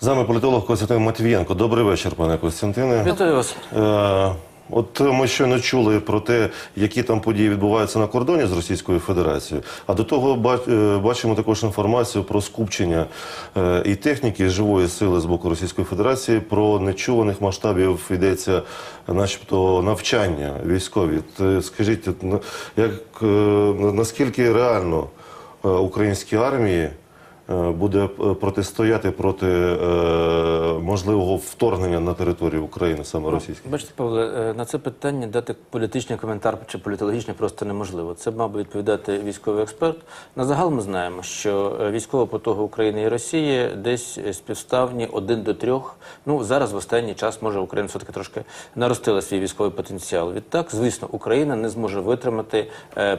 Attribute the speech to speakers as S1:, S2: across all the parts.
S1: З нами політолог Костянтин Матвієнко. Добрий вечір, пане Костянтине.
S2: Вітаю вас.
S1: Е, От ми щойно чули про те, які там події відбуваються на кордоні з Російською Федерацією. А до того е, бачимо також інформацію про скупчення е, і техніки і живої сили з боку Російської Федерації. Про нечуваних масштабів йдеться, начебто, навчання військові. Скажіть, як наскільки реально українській армії? Е, Буде е, протистояти проти е, можливого вторгнення на територію України саме російської.
S2: Бачите, Павле, на це питання дати політичний коментар чи політологічний просто неможливо. Це мав би відповідати військовий експерт. На загал ми знаємо, що військова потуга України і Росії десь співставні один до трьох. Ну зараз в останній час може Україна все таки трошки наростила свій військовий потенціал. Відтак, звісно, Україна не зможе витримати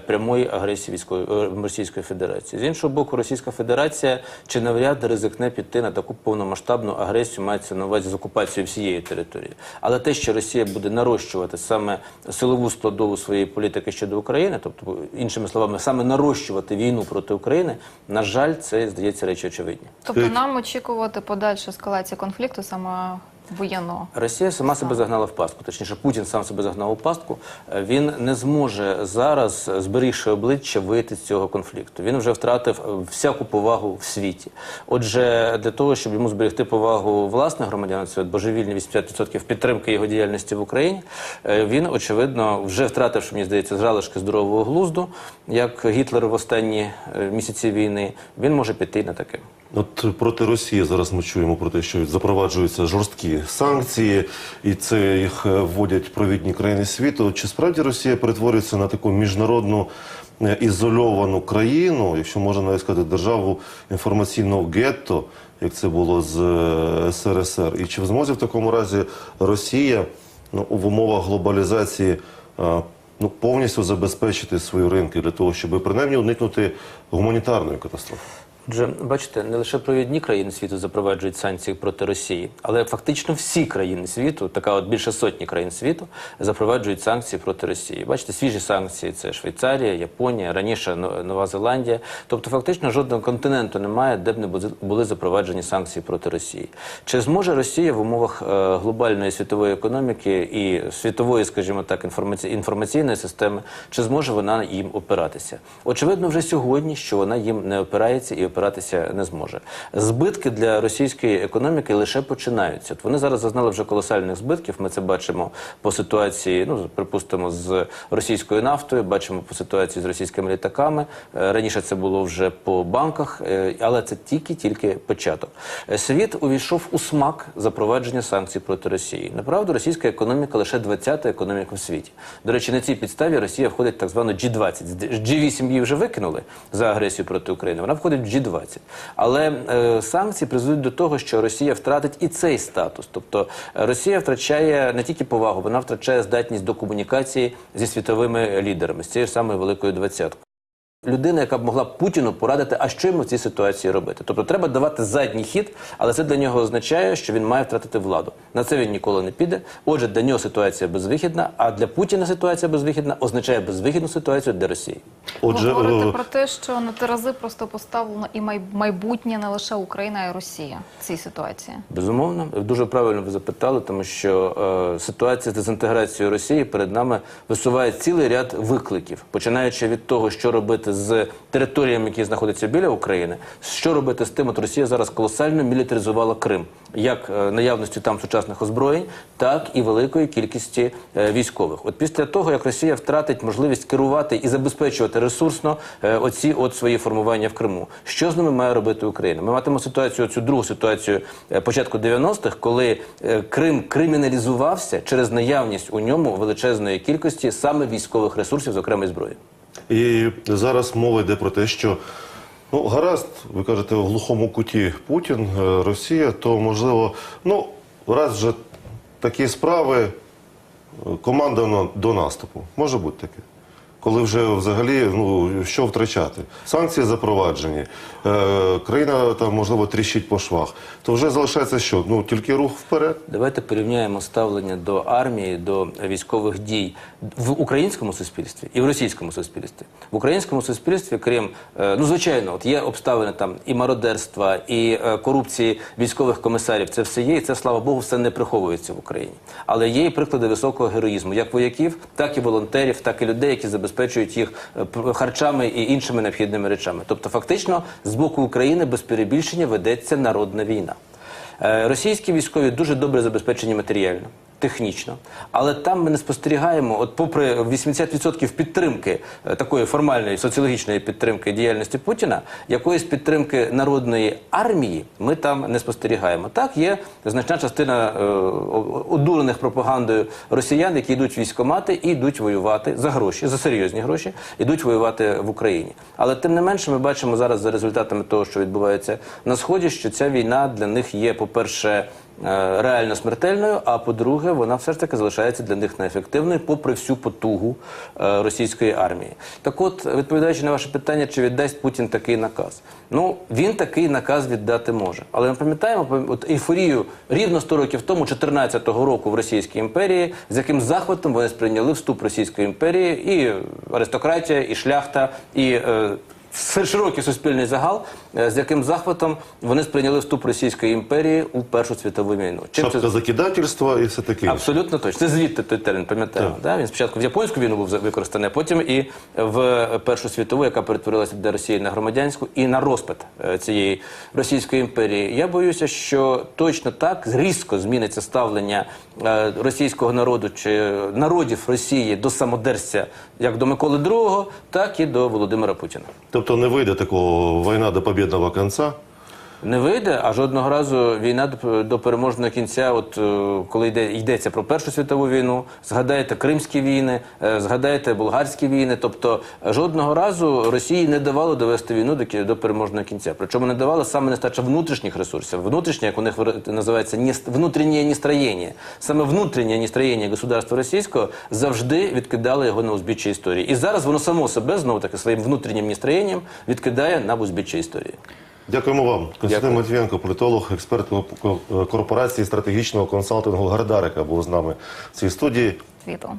S2: прямої агресії військової Російської Федерації. З іншого боку, Російська Федерація чи навряд ризикне піти на таку повномасштабну агресію, мається на увазі з окупацією всієї території. Але те, що Росія буде нарощувати саме силову складову своєї політики щодо України, тобто іншими словами, саме нарощувати війну проти України, на жаль, це здається речі очевидні.
S3: Тобто нам очікувати подальшу ескалацію конфлікту саме воєнного.
S2: Росія сама себе загнала в пастку. Точніше, Путін сам себе загнав у пастку. Е, Він не зможе зараз, е, зберігши обличчя, вийти з цього конфлікту. Він вже втратив е, всяку повагу в світі. Отже, для того, щоб йому зберегти повагу власних громадян, це божевільні 80% підтримки його діяльності в Україні. Він очевидно вже втративши, мені здається, залишки здорового глузду, як Гітлер в останні місяці війни. Він може піти на таке.
S1: От проти Росії зараз ми чуємо про те, що запроваджуються жорсткі санкції, і це їх е, вводять провідні країни світу. Чи справді Росія перетворюється на таку міжнародну е, ізольовану країну, якщо можна навіть сказати, державу інформаційного гетто, як це було з е, СРСР? І чи в змозі в такому разі Росія ну, в умовах глобалізації ну, повністю забезпечити свої ринки для того, щоб принаймні уникнути гуманітарної катастрофи?
S2: Отже, бачите, не лише провідні країни світу запроваджують санкції проти Росії, але фактично всі країни світу, така от більше сотні країн світу, запроваджують санкції проти Росії. Бачите, свіжі санкції це Швейцарія, Японія, раніше Нова Зеландія. Тобто, фактично жодного континенту немає, де б не були запроваджені санкції проти Росії. Чи зможе Росія в умовах е, глобальної світової економіки і світової, скажімо так, інформаці- інформаційної системи, чи зможе вона їм опиратися? Очевидно, вже сьогодні, що вона їм не опирається і опиратися не зможе. Збитки для російської економіки лише починаються. От вони зараз зазнали вже колосальних збитків. Ми це бачимо по ситуації, ну припустимо, з російською нафтою, бачимо по ситуації з російськими літаками. Е, Раніше це було вже по банках, е, але це тільки-тільки початок. Е, Світ увійшов у смак запровадження санкцій проти Росії. Направду, російська економіка лише 20-та економіка в світі. До речі, на цій підставі Росія входить в так звану G20. З G8 її вже викинули за агресію проти України. Вона входить в G20. Але е, санкції призведуть до того, що Росія втратить і цей статус. Тобто е, Росія втрачає не тільки повагу, вона втрачає здатність до комунікації зі світовими лідерами, з цією самою великою двадцяткою. Людина, яка б могла Путіну порадити, а що йому в цій ситуації робити. Тобто треба давати задній хід, але це для нього означає, що він має втратити владу. На це він ніколи не піде. Отже, для нього ситуація безвихідна, а для Путіна ситуація безвихідна означає безвихідну ситуацію для Росії.
S1: Отже,
S3: Ви говорите
S1: е,
S3: про те, що на терези просто поставлено і майбутнє не лише Україна, а й Росія в цій ситуації.
S2: Безумовно, дуже правильно ви запитали, тому що е, ситуація з дезінтеграцією Росії перед нами висуває цілий ряд викликів, починаючи від того, що робити з територіями, які знаходяться біля України, що робити з тим, от Росія зараз колосально мілітаризувала Крим, як е, наявністю там сучасних озброєнь, так і великої кількості е, військових. От після того, як Росія втратить можливість керувати і забезпечувати ресурсно е, оці от свої формування в Криму, що з ними має робити Україна? Ми матимемо ситуацію, цю другу ситуацію початку 90-х, коли Крим криміналізувався через наявність у ньому величезної кількості саме військових ресурсів, зокрема зброї.
S1: І зараз мова йде про те, що ну гаразд, ви кажете, в глухому куті Путін, е, Росія, то можливо, ну раз вже такі справи, е, команда до наступу. Може бути таке. Коли вже взагалі ну що втрачати? Санкції запроваджені, е, країна там можливо тріщить по швах. То вже залишається що? Ну тільки рух вперед.
S2: Давайте порівняємо ставлення до армії, до військових дій в українському суспільстві і в російському суспільстві. В українському суспільстві, крім е, ну звичайно, от є обставини там і мародерства, і е, корупції військових комісарів. Це все є, і це слава Богу, все не приховується в Україні. Але є і приклади високого героїзму, як вояків, так і волонтерів, так і людей, які забезпечують їх е, харчами і іншими необхідними речами. Тобто, фактично, з боку України без перебільшення ведеться народна війна. Е, Російські військові дуже добре забезпечені матеріально, технічно, але там ми не спостерігаємо, от попри 80% підтримки е, такої формальної соціологічної підтримки діяльності Путіна, якоїсь підтримки народної армії ми там не спостерігаємо. Так є значна частина е, одурених пропагандою росіян, які йдуть військомати і йдуть воювати за гроші, за серйозні гроші, йдуть воювати в Україні. Але тим не менше, ми бачимо зараз за результатами того, що відбувається на сході, що ця війна для них є, по-перше, е, реально смертельною. А по-друге, вона все ж таки залишається для них неефективною, попри всю потугу е, російської армії. Так, от, відповідаючи на ваше питання, чи віддасть Путін такий наказ? Ну він такий наказ віддати може. Але ми пам'ятаємо от ейфорію рівно 100 років тому, 14-го року в Російській імперії, з яким захватом вони сприйняли вступ Російської імперії, і аристократія, і шляхта, і е, широкий суспільний загал, е, з яким захватом вони сприйняли вступ Російської імперії у Першу світову війну. Чим це
S1: Шапка закидательства і все таке.
S2: Абсолютно точно. Це звідти той термін, пам'ятаємо. Да? Він спочатку в японську війну був за- використаний, а потім і в Першу світову, яка перетворилася для Росії на громадянську, і на розпад е, цієї Російської імперії. Я боюся, що точно так різко зміниться ставлення е, російського народу чи народів Росії до самодерця як до Миколи II, так і до Володимира Путіна.
S1: Тобто не вийде такого війна до побідного кінця.
S2: Не вийде, а жодного разу війна до, переможного кінця, от е, коли йде, йдеться про Першу світову війну, згадайте Кримські війни, е, згадайте болгарські війни. Тобто жодного разу Росії не давало довести війну до, до переможного кінця. Причому не давало саме нестача внутрішніх ресурсів. Внутрішнє, як у них називається, внутрішнє нестроєння. Саме внутрішнє нестроєння государства російського завжди відкидало його на узбіччя історії. І зараз воно само себе знову таки своїм внутрішнім нестроєнням відкидає на узбіччя історії.
S1: Дякуємо вам. Константин Матвієнко, політолог, експерт корпорації стратегічного консалтингу Гардарика був з нами в цій студії.
S3: світу.